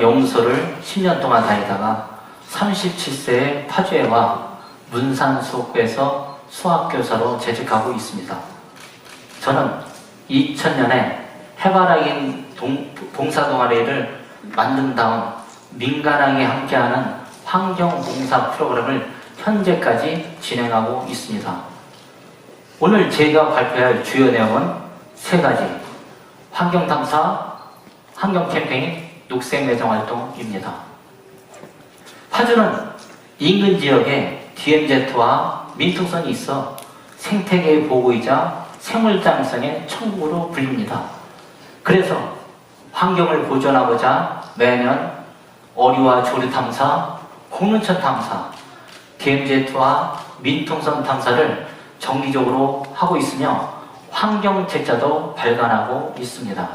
저는 영서를 10년 동안 다니다가 37세에 파주에 와 문산수업고에서 수학교사로 재직하고 있습니다. 저는 2000년에 해바라기 동, 봉사동아리를 만든 다음 민간하게 함께하는 환경봉사 프로그램을 현재까지 진행하고 있습니다. 오늘 제가 발표할 주요 내용은 세 가지. 환경탐사, 환경 캠페인, 녹색 매정 활동입니다. 파주는 인근 지역에 DMZ와 민통선이 있어 생태계 보호이자 생물 다양성의 천국으로 불립니다. 그래서 환경을 보존하고자 매년 어류와 조류 탐사, 공릉천 탐사, DMZ와 민통선 탐사를 정기적으로 하고 있으며 환경 책자도 발간하고 있습니다.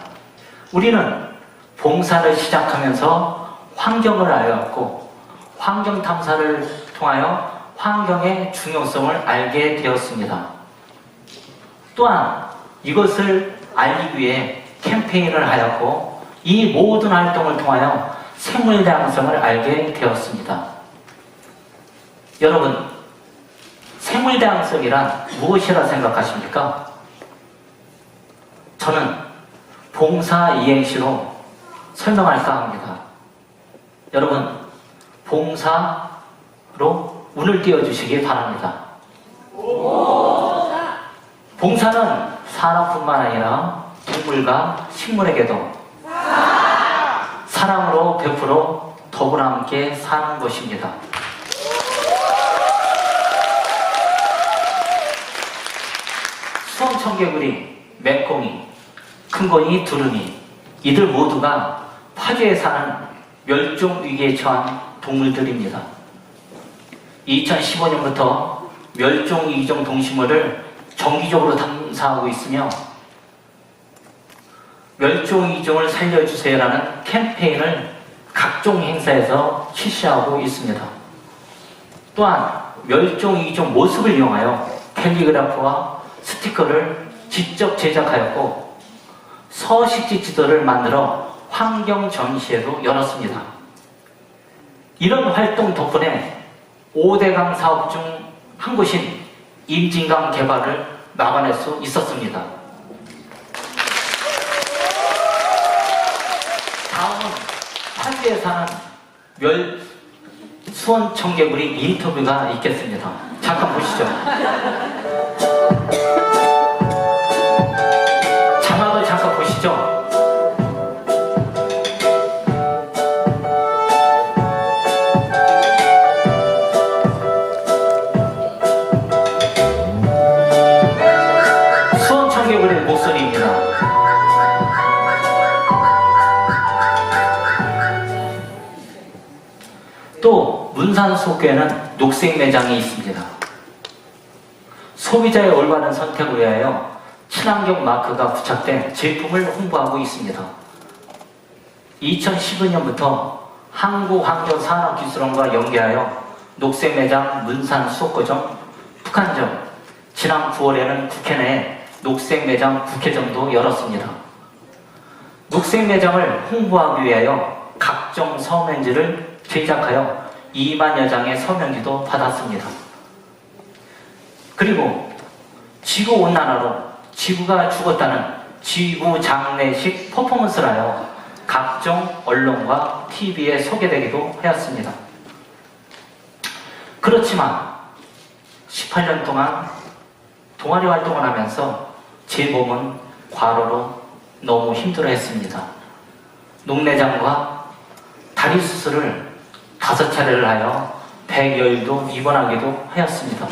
우리는 봉사를 시작하면서 환경을 알았고 환경 탐사를 통하여 환경의 중요성을 알게 되었습니다. 또한 이것을 알리기 위해 캠페인을 하였고 이 모든 활동을 통하여 생물 다양성을 알게 되었습니다. 여러분, 생물 다양성이란 무엇이라 생각하십니까? 저는 봉사 이행시로 설명할까 합니다. 여러분, 봉사로 운을 띄워주시기 바랍니다. 봉사는 사람뿐만 아니라 동물과 식물에게도 사랑으로 베풀어 더불어 함께 사는 것입니다. 수원 청개구리, 맹꽁이, 큰거이, 두루미 이들 모두가 파주에 사는 멸종 위기에 처한 동물들입니다. 2015년부터 멸종 위기종 동식물을 정기적으로 탐사하고 있으며 멸종 위기종을 살려주세요라는 캠페인을 각종 행사에서 실시하고 있습니다. 또한 멸종 위기종 모습을 이용하여 캘리그라프와 스티커를 직접 제작하였고 서식지 지도를 만들어 환경 전시회도 열었습니다. 이런 활동 덕분에 5대강 사업 중 한 곳인 임진강 개발을 막아낼 수 있었습니다. 다음은 파주에 사는 멸 수원 청개구리 인터뷰가 있겠습니다. 잠깐 보시죠. 또 문산소교에는 녹색 매장이 있습니다. 소비자의 올바른 선택을 위하여 친환경 마크가 부착된 제품을 홍보하고 있습니다. 2015년부터 한국환경산업기술원과 연계하여 녹색 매장 문산 수업고점 북한점 지난 9월에는 국회 내에 녹색 매장 국회점도 열었습니다. 녹색 매장을 홍보하기 위하여 각종 서명지를 제작하여 2만여 장의 서명지도 받았습니다. 그리고 지구 온난화로 지구가 죽었다는 지구 장례식 퍼포먼스를 하여 각종 언론과 TV에 소개되기도 하였습니다. 그렇지만 18년 동안 동아리 활동을 하면서 제 몸은 과로로 너무 힘들어 했습니다. 녹내장과 다리 수술을 다섯 차례를 하여 백여일도 입원하기도 하였습니다.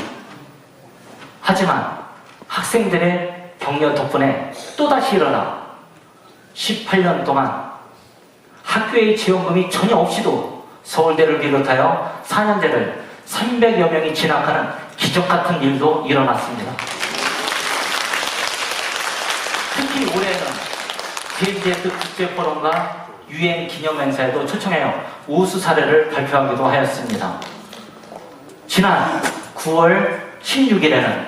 하지만 학생들의 격려 덕분에 또다시 일어나 18년 동안 학교의 지원금이 전혀 없이도 서울대를 비롯하여 4년제를 300여 명이 진학하는 기적 같은 일도 일어났습니다. 특히 올해는 JTF 국제포럼과 유엔 기념 행사에도 초청하여 우수 사례를 발표하기도 하였습니다. 지난 9월 16일에는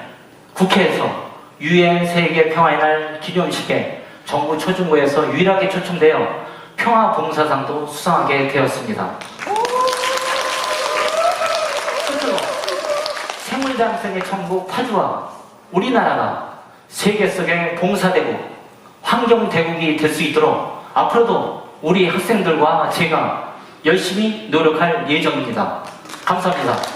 국회에서 유엔 세계 평화의 날 기념식에 정부 초중고에서 유일하게 초청되어 평화봉사상도 수상하게 되었습니다. 끝으로 생물장생의 천국 파주와 우리나라가 세계 속에 봉사되고 환경대국이 될 수 있도록 앞으로도 우리 학생들과 제가 열심히 노력할 예정입니다. 감사합니다.